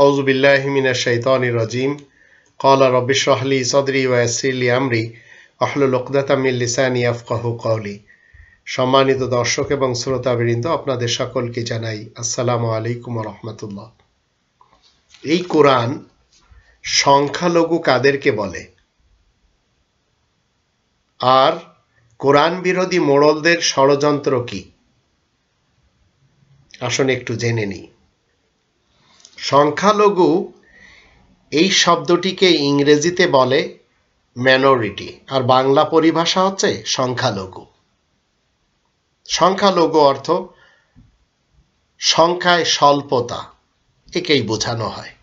أعوذ بالله من الشيطان الرجيم قال رب اشرح لي صدري ويسر لي أمري واحلل عقدة من লিসানি يفقهوا قولي সম্মানিত দর্শক এবং শ্রোতাবৃন্দ আপনাদের সকলকে জানাই আসসালামু আলাইকুম রহমতুল্লাহ এই কোরআন সংখ্যালঘু কাদেরকে বলে আর কোরআন বিরোধী মোড়লদের ষড়যন্ত্র কি আসুন একটু জেনে নিই সংখ্যালঘু এই শব্দটিকে ইংরেজিতে বলে ম্যানোরিটি আর বাংলা পরিভাষা হচ্ছে সংখ্যালঘু। সংখ্যালঘু অর্থ সংখ্যায় স্বল্পতা, একেই বোঝানো হয়।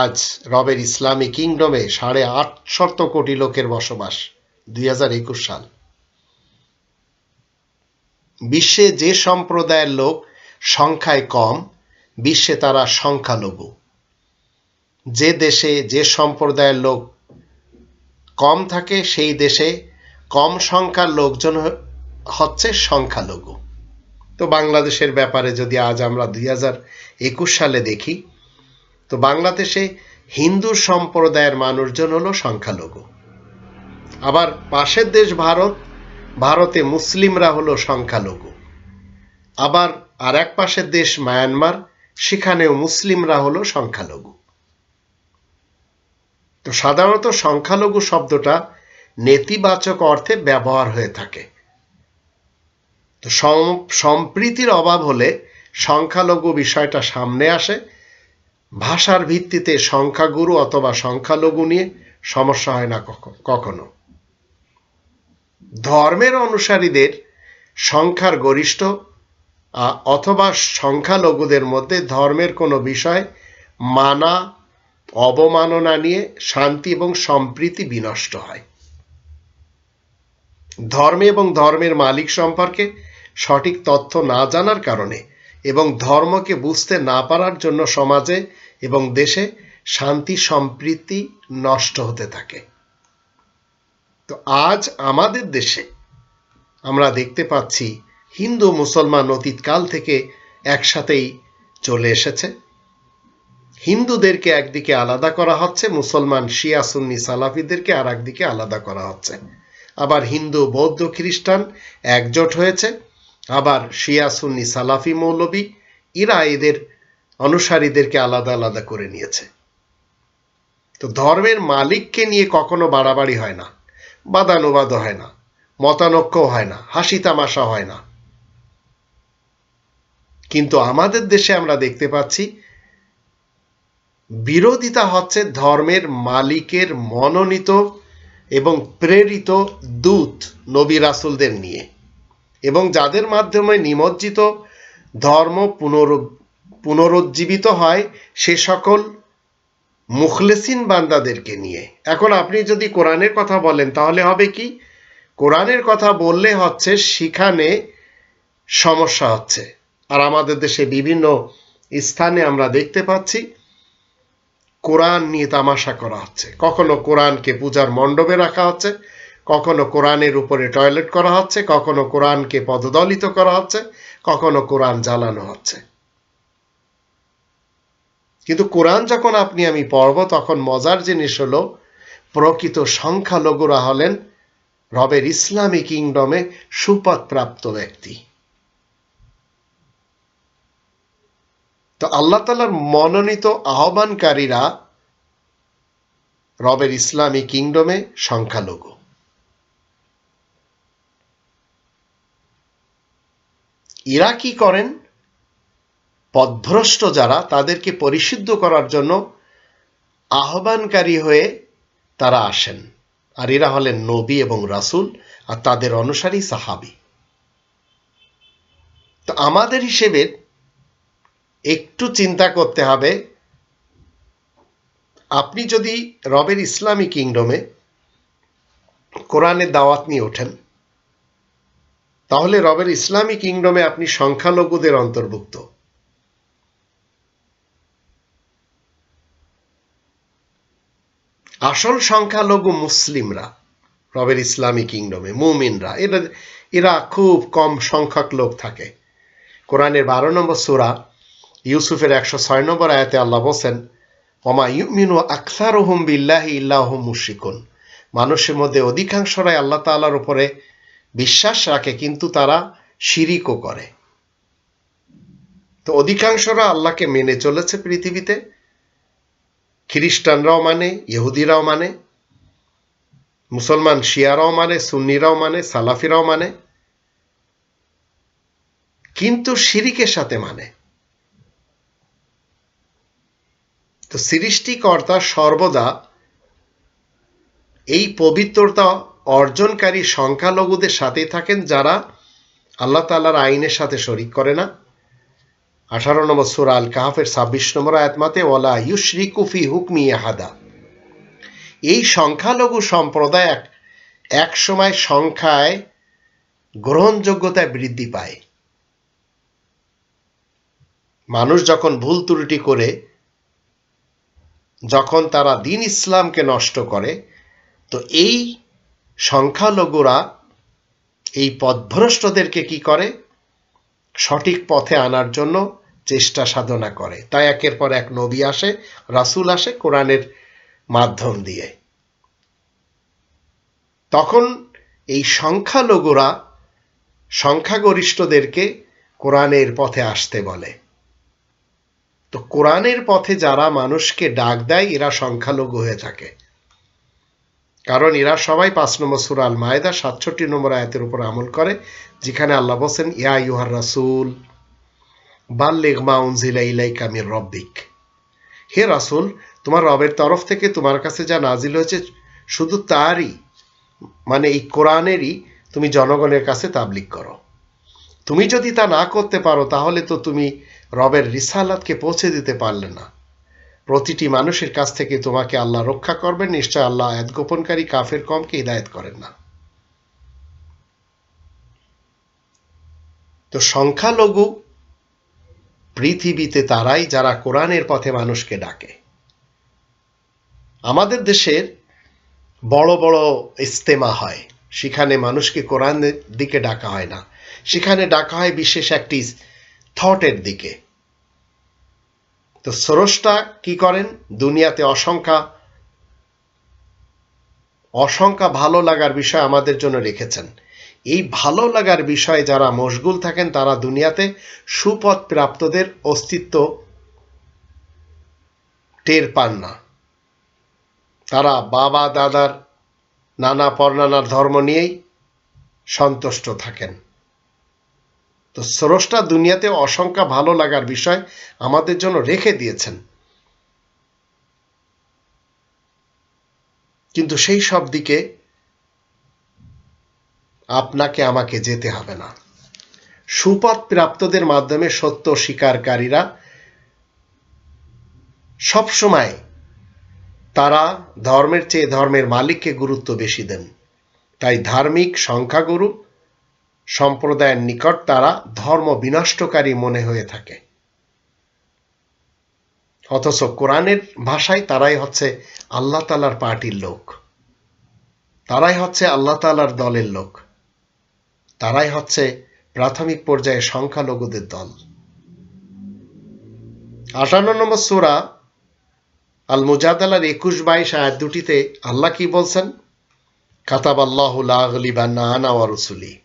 আজ রবের ইসলামী কিংডমে সাড়ে আটশত কোটি লোকের বসবাস, দুই হাজার একুশ সাল। বিশ্বে যে সম্প্রদায়ের লোক সংখ্যায় কম বিশ্বে তারা সংখ্যালঘু। যে দেশে যে সম্প্রদায়ের লোক কম থাকে, সেই দেশে কম সংখ্যার লোকজন হচ্ছে সংখ্যালঘু। তো বাংলাদেশের ব্যাপারে যদি আজ আমরা দুই হাজার একুশ সালে দেখি, তো বাংলাদেশে হিন্দু সম্প্রদায়ের মানুষজন হলো সংখ্যালঘু। আবার পাশের দেশ ভারত, ভারতে মুসলিমরা হলো সংখ্যালঘু। আবার আর এক পাশের দেশ মায়ানমার সেখানেও মুসলিমরা হলো সংখ্যালঘু। তো সাধারণত সংখ্যালঘু শব্দটা নেতিবাচক অর্থে ব্যবহার হয়ে থাকে। তো সম্প্রীতির অভাব হলে সংখ্যালঘু বিষয়টা সামনে আসে। ভাষার ভিত্তিতে সংখ্যাগুরু অথবা সংখ্যালঘু নিয়ে সমস্যা হয় না কখনো। ধর্মের অনুসারীদের সংখ্যার গরিষ্ঠ অথবা সংখ্যালঘুদের মধ্যে ধর্মের কোনো বিষয় মানা, অবমাননা নিয়ে শান্তি এবং সম্প্রীতি বিনষ্ট হয়। ধর্মে এবং ধর্মের মালিক সম্পর্কে সঠিক তথ্য না জানার কারণে এবং ধর্মকে বুঝতে না পারার জন্য সমাজে এবং দেশে শান্তি, সম্প্রীতি নষ্ট হতে থাকে। তো আজ আমাদের দেশে আমরা দেখতে পাচ্ছি হিন্দু মুসলমান অতীতকাল থেকে একসাথেই চলে এসেছে। হিন্দুদেরকে একদিকে আলাদা করা হচ্ছে, মুসলমান শিয়া, সুন্নি, সালাফিদেরকে আর একদিকে আলাদা করা হচ্ছে। আবার হিন্দু, বৌদ্ধ, খ্রিস্টান একজোট হয়েছে, আবার শিয়া, সুন্নি, সালাফি মৌলবী, এরা এদের অনুসারীদেরকে আলাদা আলাদা করে নিয়েছে। তো ধর্মের মালিককে নিয়ে কখনো বাড়াবাড়ি হয় না বাদানুবাদ হয় না মতানক্য হয় না হাসি তামাশা হয় না। কিন্তু আমাদের দেশে আমরা দেখতে পাচ্ছি বিরোধিতা হচ্ছে ধর্মের মালিকের মনোনীত এবং প্রেরিত দূত নবী রাসুলদের নিয়ে। এবং যাদের মাধ্যমে নিমজ্জিত ধর্ম পুনর, পুনরুজ্জীবিত হয় সে সকল মুখলেসিন বান্দাদেরকে নিয়ে। এখন আপনি যদি কোরআনের কথা বলেন, তাহলে হবে কি? কোরআনের কথা বললে হচ্ছে সেখানে সমস্যা হচ্ছে। আর আমাদের দেশে বিভিন্ন স্থানে আমরা দেখতে পাচ্ছি, কোরআন নিয়ে তামাশা করা হচ্ছে। কখনো কোরআনকে পূজার মণ্ডপে রাখা হচ্ছে, কখনো কোরআনের উপরে টয়লেট করা হচ্ছে, কখনো কোরআনকে পদদলিত করা হচ্ছে, কখনো কোরআন জ্বালানো হচ্ছে। কিন্তু কোরআন যখন আপনি আমি পড়ব, তখন মজার জিনিস হলো, প্রকৃত সংখ্যালঘুরা হলেন রবের ইসলামী কিংডমে সুপদপ্রাপ্ত ব্যক্তি। তো আল্লাহ তালার মনোনীত আহ্বানকারীরা রবের ইসলামী কিংডমে সংখ্যালঘু। ইরা কি করেন? পদভ্রষ্ট যারা, তাদেরকে পরিশুদ্ধ করার জন্য আহ্বানকারী হয়ে তারা আসেন। আর এরা হলেন নবী এবং রাসুল, আর তাদের অনুসারী সাহাবি। তো আমাদের হিসেবে একটু চিন্তা করতে হবে। আপনি যদি রবের ইসলামী কিংডমে কোরআনের দাওয়াত নিয়ে ওঠেন, তাহলে রবের ইসলামী কিংডমে আপনি সংখ্যালঘুদের অন্তর্ভুক্ত। আসল সংখ্যালঘু মুসলিমরা রবের ইসলামী কিংডমে, মুমিনরা, এরা এরা খুব কম সংখ্যক লোক থাকে। কোরআনের বারো নম্বর সুরা ইউসুফের একশো ছয় নম্বর আয়াতে আল্লাহ বলছেন, ওমা ইউমিনু আকসার হুম বিল্লাহি ইল্লাহ মুশিকুন মানুষের মধ্যে অধিকাংশরাই আল্লাহ তাআলার উপরে বিশ্বাস রাখে, কিন্তু তারা শিরিকও করে। তো অধিকাংশরা আল্লাহকে মেনে চলেছে পৃথিবীতে। খ্রিস্টানরাও মানে ইহুদিরাও মানে মুসলমান শিয়ারাও মানে সুন্নিরাও মানে সালাফিরাও মানে কিন্তু শিরিকের সাথে মানে। তো সৃষ্টিকর্তা সর্বদা এই পবিত্রতা অর্জনকারী সংখ্যালঘুদের সাথেই থাকেন, যারা আল্লাহ তাল্লাহর আইনের সাথে শরিক করে না। আঠারো নম্বর সুরা আল কাহাফের ছাব্বিশ নম্বর আয়াতমাতে ওলা ইউশরিকুফি হুকমি আহাদা। এই সংখ্যালঘু সম্প্রদায় এক সময় সংখ্যায় গ্রহণযোগ্যতায় বৃদ্ধি পায়। মানুষ যখন ভুল ত্রুটি করে যখন তারা দিন ইসলামকে নষ্ট করে, তো এই সংখ্যালঘুরা এই পথভ্রষ্টদেরকে কি করে? সঠিক পথে আনার জন্য চেষ্টা সাধনা করে। তাই একের পর এক নবী আসে, রাসুল আসে কোরআনের মাধ্যম দিয়ে। তখন এই সংখ্যালঘুরা সংখ্যাগরিষ্ঠদেরকে কোরআনের পথে আসতে বলে। তো কোরআনের পথে যারা মানুষকে ডাক দেয়, এরা সংখ্যালঘু হয়ে থাকে। কারণ এরা সবাই পাঁচ নম্বর সুরাল মায়দা সাতষট্টি নম্বর আয়াতের উপর আমল করে, যেখানে আল্লাহ বলছেন, ইয়া ইউহার রাসুল, বাল্লেগ মা উনজিলা ইলাইকা মির রব্বিক। হে রাসুল, তোমার রবের তরফ থেকে তোমার কাছে যা নাজিল হয়েছে, শুধু তারই মানে এই কোরআনেরই তুমি জনগণের কাছে তাবলিক করো। তুমি যদি তা না করতে পারো, তাহলে তো তুমি রবের রিসালাতকে পৌঁছে দিতে পারলে না। প্রতিটি মানুষের কাছ থেকে তোমাকে আল্লাহ রক্ষা করবেন, নিশ্চয় আল্লাহ আয়াত গোপনকারী কাফের কমকে হিদায়ত করেন না। তো সংখ্যালঘু পৃথিবীতে তারাই যারা কোরআনের পথে মানুষকে ডাকে। আমাদের দেশের বড় বড় ইস্তেমা হয়, সেখানে মানুষকে কোরআনের দিকে ডাকা হয় না। সেখানে ডাকা হয় বিশেষ একটি থটের দিকে। তো স্রষ্টা কি করেন? দুনিয়াতে অসংখ্যা অসংখ্যা ভালো লাগার বিষয় আমাদের জন্য রেখেছেন। এই ভালো লাগার বিষয়ে যারা মশগুল থাকেন, তারা দুনিয়াতে সুপথ প্রাপ্তদের অস্তিত্ব টের পান না। তারা বাবা, দাদার নানা পরনানার ধর্ম নিয়েই সন্তুষ্ট থাকেন। তো স্রষ্টা দুনিয়াতে অসংখ্যা ভালো লাগার বিষয় আমাদের জন্য রেখে দিয়েছেন। কিন্তু সেই সব দিকে আপনাকে আমাকে যেতে হবে না। সুপথ প্রাপ্তদের মাধ্যমে সত্য স্বীকারকারীরা সবসময় তারা ধর্মের চেয়ে ধর্মের মালিককে গুরুত্ব বেশি দেন। তাই ধার্মিক সংখ্যাগুরু সম্প্রদায়ের নিকট তারা ধর্ম বিনষ্টকারী মনে হয়ে থাকে। অথচ কোরআনের ভাষায় তারাই হচ্ছে আল্লাহ তালার পার্টির লোক। তারাই হচ্ছে আল্লাহ তালার দলের লোক। তারাই হচ্ছে প্রাথমিক পর্যায়ে সংখ্যালঘুদের দল। আটান্ন নম্বর সুরা আল মুজাদালার একুশ বাইশ আয়াত দুটিতে আল্লাহ কি বলছেন? কাতাব আল্লাহ আনা ওয়ারুসুলি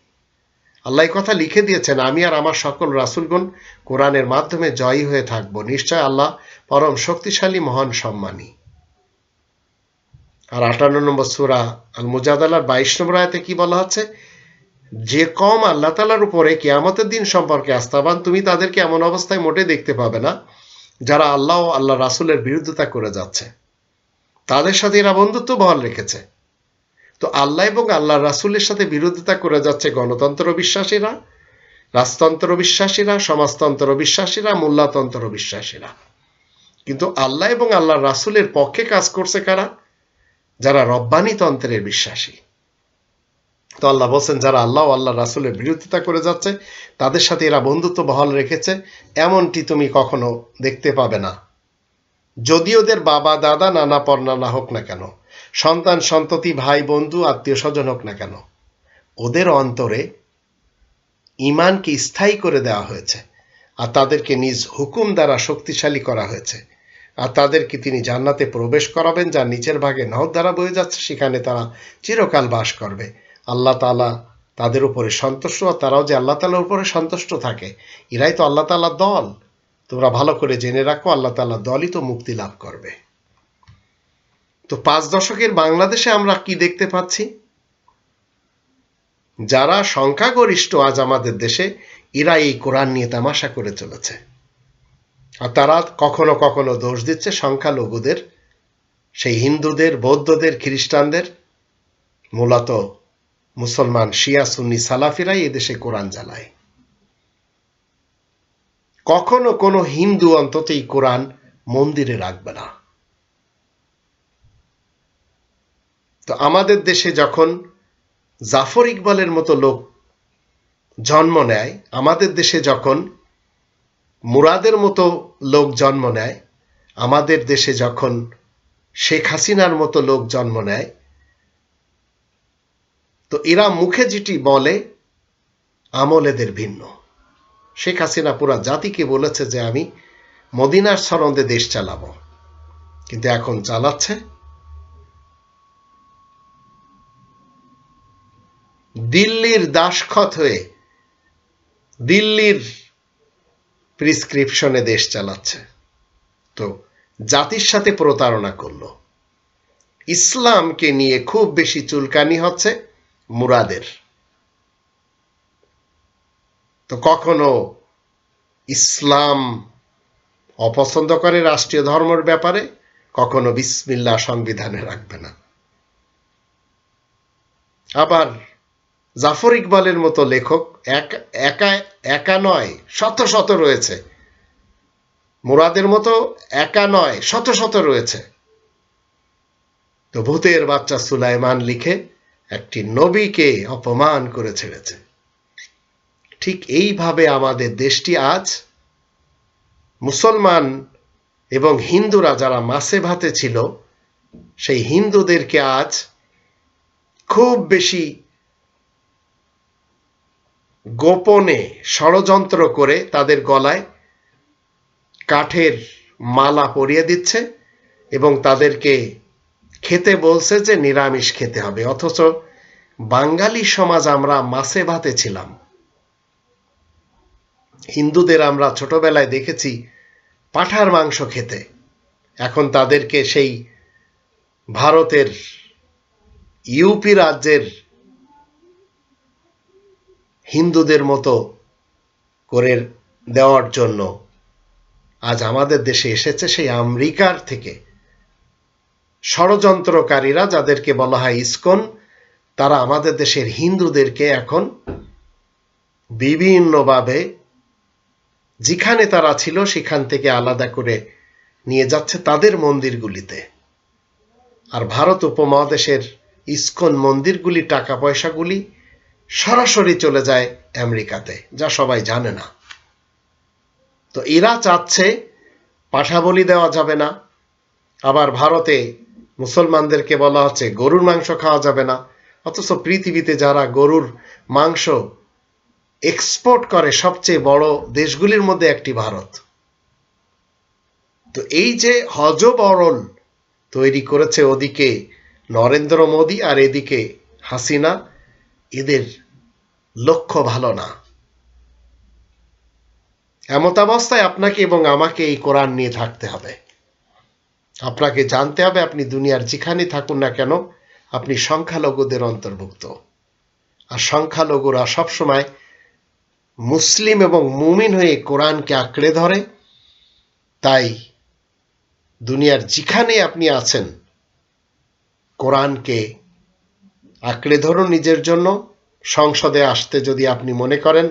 আল্লাহ কথা লিখে দিয়েছেন, আমি আর আমার সকল রাসুলগণ কোরআনের মাধ্যমে জয়ী হয়ে থাকব। নিশ্চয় আল্লাহ পরম শক্তিশালী, মহান, সম্মানী। আর আটান্ন নম্বর সুরা আল মুজাদালার বাইশ নম্বর আয়তে কি বলা হচ্ছে? যে কম আল্লাহ তালার উপরে কেয়ামতের দিন সম্পর্কে আস্থাবান, তুমি তাদেরকে এমন অবস্থায় মোটে দেখতে পাবে না, যারা আল্লাহ ও আল্লাহ রাসুলের বিরুদ্ধতা করে যাচ্ছে। তাদের সাথে এরা বন্ধুত্ব বহাল রেখেছে। তো আল্লাহ এবং আল্লাহ রাসুলের সাথে বিরোধিতা করে যাচ্ছে গণতন্ত্র বিশ্বাসীরা, রাজতন্ত্র বিশ্বাসীরা, সমাজতন্ত্র বিশ্বাসীরা মোল্লাতন্ত্র বিশ্বাসীরা। কিন্তু আল্লাহ এবং আল্লাহ রাসুলের পক্ষে কাজ করছে কারা? যারা রব্বানি তন্ত্রের বিশ্বাসী। তো আল্লাহ বলছেন, যারা আল্লাহ আল্লাহ রাসুলের বিরোধিতা করে যাচ্ছে, তাদের সাথে এরা বন্ধুত্ব বহাল রেখেছে, এমনটি তুমি কখনো দেখতে পাবে না। যদি ওদের বাবা, দাদা, নানা পর্নানা হোক না কেন সন্তান, সন্ততি, ভাই, বন্ধু, আত্মীয় স্বজন হোক না কেন, ওদের অন্তরে ইমানকে স্থায়ী করে দেওয়া হয়েছে আর তাদেরকে নিজ হুকুম দ্বারা শক্তিশালী করা হয়েছে। আর তাদেরকে তিনি জান্নাতে প্রবেশ করাবেন যা নিচের ভাগে নহর দ্বারা বয়ে যাচ্ছে, সেখানে তারা চিরকাল বাস করবে। আল্লাহ তালা তাদের উপরে সন্তুষ্ট, আর তারাও যে আল্লাহ তালার উপরে সন্তুষ্ট থাকে, এরাই তো আল্লাহ তালার দল। তোমরা ভালো করে জেনে রাখো, আল্লাহ তালার দলই তো মুক্তি লাভ করবে। তো পাঁচ দশকের বাংলাদেশে আমরা কি দেখতে পাচ্ছি? যারা সংখ্যাগরিষ্ঠ আজ আমাদের দেশে এরা এই কোরআন নিয়ে তামাশা করে চলেছে। আর তারা কখনো কখনো দোষ দিচ্ছে সংখ্যালঘুদের, সেই হিন্দুদের, বৌদ্ধদের, খ্রিস্টানদের। মূলত মুসলমান, শিয়া, সুন্নি, সালাফিরাই এদেশে কোরআন জ্বালায়। কখনো কোনো হিন্দু অন্তত এই কোরআন মন্দিরে রাখবে না। তো আমাদের দেশে যখন জাফর ইকবালের মতো লোক জন্ম নেয়, আমাদের দেশে যখন মুরাদের মতো লোক জন্ম নেয়, আমাদের দেশে যখন শেখ হাসিনার মতো লোক জন্ম নেয়, তো এরা মুখে যেটি বলে, আমল এদের ভিন্ন। শেখ হাসিনা পুরা জাতিকে বলেছে যে, আমি মদিনার সরন্দে দেশ চালাবো। কিন্তু এখন চালাচ্ছে দিল্লির দাসখত হয়ে দিল্লির প্রিসক্রিপশনে দেশ চালাচ্ছে। তো জাতির সাথে প্রতারণা করল। ইসলামকে নিয়ে খুব বেশি চুলকানি হচ্ছে মুরাদের। তো কখনো ইসলাম অপছন্দ করে রাষ্ট্রীয় ধর্মের ব্যাপারে, কখনো বিসমিল্লা সংবিধানে রাখবে না। আবার জাফর ইকবালের মতো লেখক একা একা নয়, শত শত রয়েছে। মুরাদের মতো একা নয়, শত শত রয়েছে। তো ভূতের বাচ্চা সুলাইমান লিখে একটি নবীকে অপমান করে ছেড়েছে। ঠিক এইভাবে আমাদের দেশটি আজ মুসলমান এবং হিন্দুরা যারা মাসে ভাতে ছিল, সেই হিন্দুদেরকে আজ খুব বেশি গোপনে ষড়যন্ত্র করে তাদের গলায় কাঠের মালা পরিয়ে দিচ্ছে এবং তাদেরকে খেতে বলছে যে নিরামিষ খেতে হবে। অথচ বাঙালি সমাজ আমরা মাছে ভাতে ছিলাম। হিন্দুদের আমরা ছোটবেলায় দেখেছি পাঠার মাংস খেতে। এখন তাদেরকে সেই ভারতের ইউপি রাজ্যের হিন্দুদের মতো করে দেওয়ার জন্য আজ আমাদের দেশে এসেছে সেই আমেরিকার থেকে। ষড়যন্ত্রকারীরা যাদেরকে বলা হয় ইস্কন, তারা আমাদের দেশের হিন্দুদেরকে এখন বিভিন্নভাবে যেখানে তারা ছিল সেখান থেকে আলাদা করে নিয়ে যাচ্ছে তাদের মন্দিরগুলিতে। আর ভারত উপমহাদেশের ইস্কন মন্দিরগুলি টাকা পয়সাগুলি সরাসরি চলে যায় আমেরিকাতে, যা সবাই জানে না। তো এরা চাচ্ছে পাঠা বলি দেওয়া যাবে না। আবার ভারতে মুসলমানদেরকে বলা হচ্ছে গরুর মাংস খাওয়া যাবে না। অথচ পৃথিবীতে যারা গরুর মাংস এক্সপোর্ট করে, সবচেয়ে বড় দেশগুলির মধ্যে একটি ভারত। তো এই যে হজ বরল তৈরি করেছে ওদিকে নরেন্দ্র মোদী আর এদিকে হাসিনা এদের লক্ষ্য ভালো না। এমতাবস্থায় আপনাকে এবং আমাকে এই কোরআন নিয়ে থাকতে হবে। আপনাকে জানতে হবে আপনি দুনিয়ার যেখানে থাকুন না কেন, আপনি সংখ্যালঘুদের অন্তর্ভুক্ত। আর সংখ্যালঘুরা সবসময় মুসলিম এবং মুমিন হয়ে কোরআনকে আঁকড়ে ধরে। তাই দুনিয়ার যেখানে আপনি আছেন, কোরআনকে আঁকড়ে ধরুন নিজের জন্য। সংসদে আসতে যদি আপনি মনে করেন,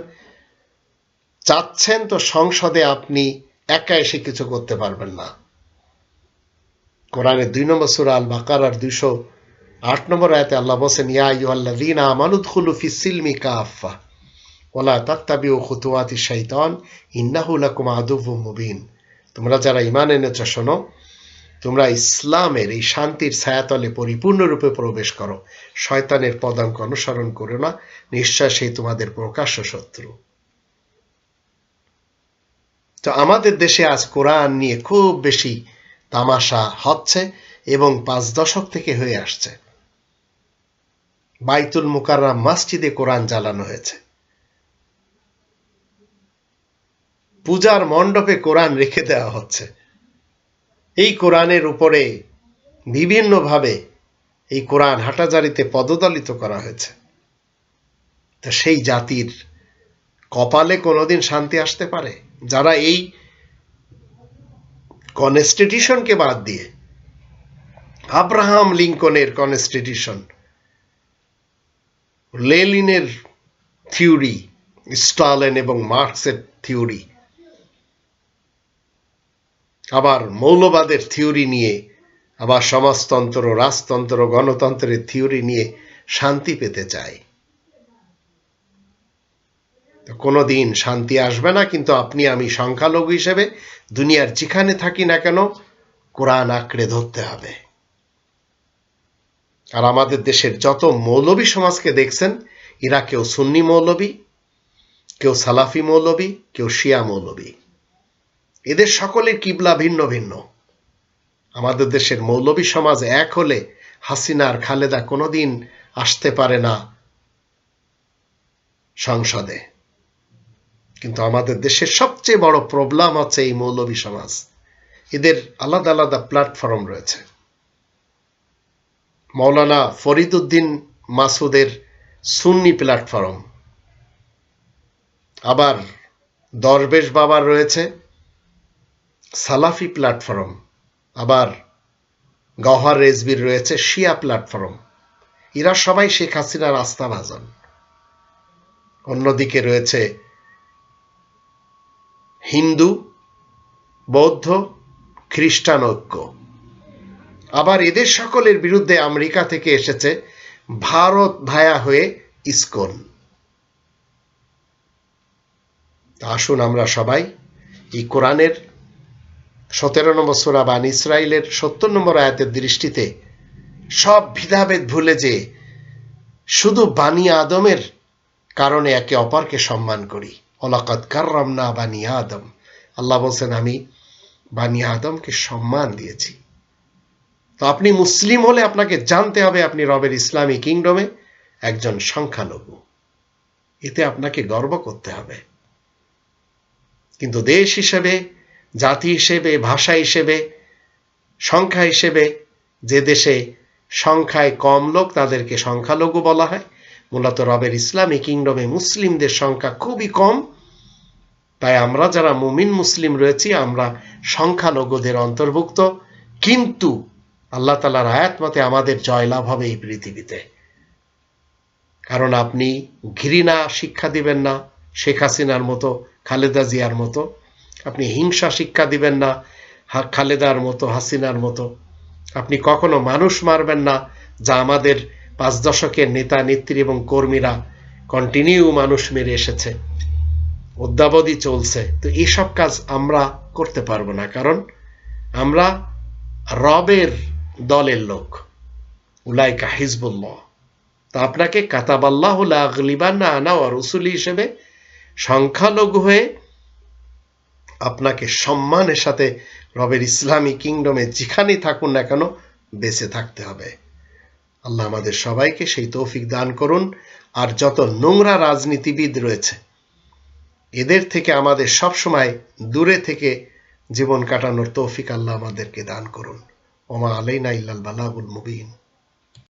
চাচ্ছেন তো সংসদে আপনি একা এসে কিছু করতে পারবেন না। কোরআনের দুই নম্বর সুরা আল বাকার আর দুইশো আট নম্বর আয়তে আল্লাহ বসেন ইয়া ইউল্লাদিন আমানুদ খুলু ফি সিলমি কাফা ওলা তাত্তাবি ও খুতুয়াতি শৈতান ইন্নাহু লাকুম আদুবু মুবিন। তোমরা যারা ইমান এনেছ, শোনো তোমরা ইসলামের এই শান্তির ছায়াতলে পরিপূর্ণরূপে প্রবেশ করো। শয়তানের পদাঙ্ক অনুসরণ করো না। নিশ্চয় সেই তোমাদের প্রকাশ্য শত্রু। তো আমাদের দেশে আজ কোরআন নিয়ে খুব বেশি তামাশা হচ্ছে এবং পাঁচ দশক থেকে হয়ে আসছে। বাইতুল মুকাররাম মসজিদে কোরআন জ্বালানো হয়েছে। পূজার মণ্ডপে কোরআন রেখে দেওয়া হচ্ছে। এই কোরআনের উপরে বিভিন্নভাবে এই কোরআন হাটাজারিতে পদদলিত করা হয়েছে। তা সেই জাতির কপালে কোনোদিন শান্তি আসতে পারে? যারা এই কনস্টিটিউশনকে বাদ দিয়ে আব্রাহাম লিঙ্কনের কনস্টিটিউশন লেলিনের থিওরি স্টালেন এবং মার্কসের থিওরি আবার মৌলবাদের থিওরি নিয়ে, আবার সমাজতন্ত্র, রাজতন্ত্র, গণতন্ত্রের থিওরি নিয়ে শান্তি পেতে চায়। কোনো দিন শান্তি আসবে না, কিন্তু আপনি আমি সংখ্যালঘু হিসেবে দুনিয়ার যেখানে থাকি না কেন, কোরআন আঁকড়ে ধরতে হবে। আর আমাদের দেশের যত মৌলবী সমাজকে দেখছেন, এরা কেউ সুন্নি মৌলবী, কেউ সালাফি মৌলবী, কেউ শিয়া মৌলবী। এদের সকলের কিবলা ভিন্ন ভিন্ন। আমাদের দেশের মৌলবী সমাজ এক হলে হাসিনা আর খালেদা কোনোদিন আসতে পারে না সংসদে। কিন্তু আমাদের দেশের সবচেয়ে বড় প্রবলেম হচ্ছে এই মৌলবী সমাজ। এদের আলাদা আলাদা প্ল্যাটফর্ম রয়েছে। মৌলানা ফরিদুদ্দিন মাসুদের সুন্নি প্ল্যাটফর্ম আবার দরবেশ বাবার রয়েছে। সালাফি প্ল্যাটফর্ম, আবার গহর রেজবির রয়েছে শিয়া প্ল্যাটফর্ম। এরা সবাই শেখ হাসিনার আস্থাভাজন। অন্যদিকে রয়েছে হিন্দু, বৌদ্ধ, খ্রিস্টান ঐক্য। আবার এদের সকলের বিরুদ্ধে আমেরিকা থেকে এসেছে ভারত ভায়া হয়ে ইস্কন। আসুন আমরা সবাই এই কোরআনের সতেরো নম্বর সোরা বান ইসরায়েলের সত্তর নম্বর আয়াতের দৃষ্টিতে সব ভিদাভেদ ভুলে যে শুধু বানি আদমের কারণে একে অপরকে সম্মান করি। অলাকাত কার্রাম না বানি আদম। আল্লাহ বলছেন, আমি বানি আদমকে সম্মান দিয়েছি। তো আপনি মুসলিম হলে আপনাকে জানতে হবে আপনি রবের ইসলামী কিংডমে একজন সংখ্যালঘু। এতে আপনাকে গর্ব করতে হবে। কিন্তু দেশ হিসেবে জাতি হিসেবে, ভাষা হিসেবে, সংখ্যা হিসেবে যে দেশে সংখ্যায় কম লোক তাদেরকে সংখ্যালঘু বলা হয়। মূলত রবের ইসলামী কিংডমে মুসলিমদের সংখ্যা খুবই কম। তাই আমরা যারা মুমিন মুসলিম রয়েছি, আমরা সংখ্যালঘুদের অন্তর্ভুক্ত। কিন্তু আল্লাহ তালার আয়াত মতে আমাদের জয়লাভ হবে এই পৃথিবীতে। কারণ আপনি ঘৃণা শিক্ষা দিবেন না শেখ হাসিনার মতো, খালেদা জিয়ার মতো। আপনি হিংসা শিক্ষা দিবেন না খালেদার মতো, হাসিনার মতো। আপনি কখনো মানুষ মারবেন না, যা আমাদের পাঁচ দশকের নেতা, নেত্রী এবং কর্মীরা কন্টিনিউ মানুষ মেরে এসেছে। অদ্যাবধি চলছে। তো এইসব কাজ আমরা করতে পারব না, কারণ আমরা রবের দলের লোক। উলাইকা হিজবুল্লাহ। তা আপনাকে কাতাবাল্লাহ আগলিবান্না আনা ও রসুলি হিসেবে সংখ্যালঘু হয়ে আপনাকে সম্মানের সাথে রবের ইসলামী কিংডমে যেখানেই থাকুন না কেন বেঁচে থাকতে হবে। আল্লাহ আমাদের সবাইকে সেই তৌফিক দান করুন। আর যত নোংরা রাজনীতিবিদ রয়েছে, এদের থেকে আমাদের সব সময় দূরে থেকে জীবন কাটানোর তৌফিক আল্লাহ আমাদেরকে দান করুন। ওমা আলাইনা ইল্লাল বালাগুল মুবিন।